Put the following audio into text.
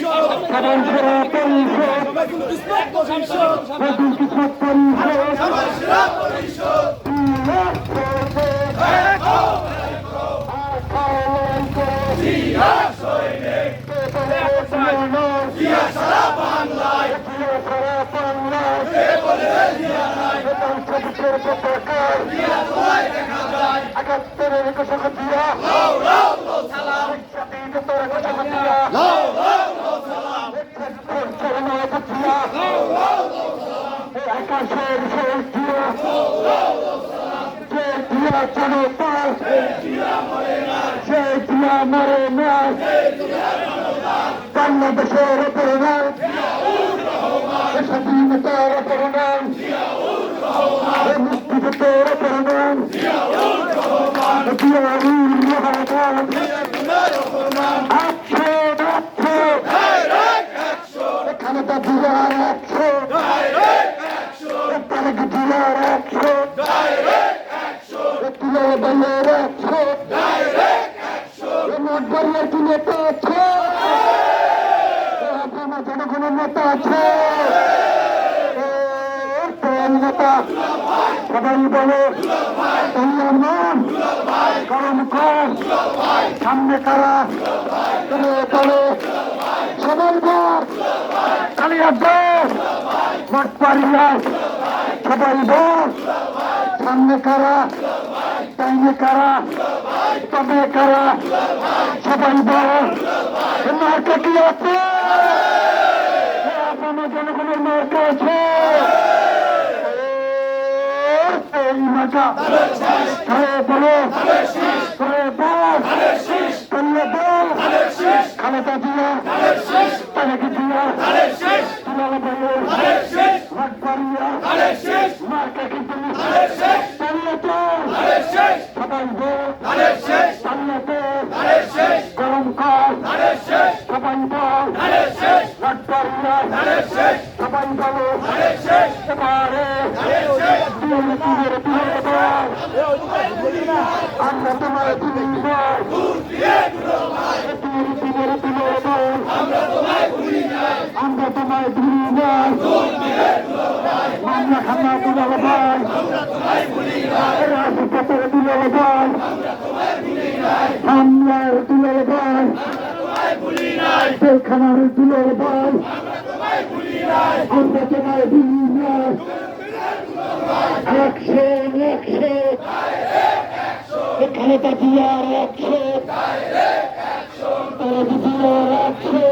তৈরি সবাই ছাত্রঘাতে পুরে দুলাল ভাই কিশোর দুলাল ভাই মাঝখানে দুলাল ভাই সবাই বল দুলাল ভাই শিক্ষক পরে দুলাল ভাই যদি শিক্ষক পরিষদ সবাই সেরা পরিষদ যদি শিক্ষক পরিষদ একাত্তরের ঘোষক দিয়া স্বাধীনতার ঘোষক দিয়া চরণায়ক দিয়া আকাশের শেষ দিয়া শেষ দিয়া জনতা শেষ দিয়া মরে না বাংলাদেশের উপরে নাম স্বাধীনতার উপরে নাম মুক্তিযুদ্ধের উপরে নাম এখানে তো দুয়ার একশো তারেক দুয়ার একশো তুলে বলের একশো নোট বললে কি নেতা আছে আমার জনগণের নেতা আছে নেতা সবাই বলে গরম কর সামনে কারা তলে সবাই কালিয়া বল মঠ সবাই বল সামনে কারা? টাইমে কারা? তবে কারা? সবাই বল মার্কে কি আছে? আমার জনগণের মার্কে আছে। মার্কা। বলো খালেদা জিয়া। তারেক জিয়া। দুলাল বলো পারিয়া মার্কা কিন্তু গরম কর সবাই বল সবাই বলো এবারে আমরা তোমার দুর্নীতির আমরা তোমায় ভুলি নাই মামলা খানা দুলাল ভাই রাজপথের দুলাল ভাই হামলার দুলাল ভাই জেলখানার দুলাল ভাই আমরা তোমায় ভুলি নাই একশো একশো এখানে তা দিয়ার একশো তারা তোমার দলের একশো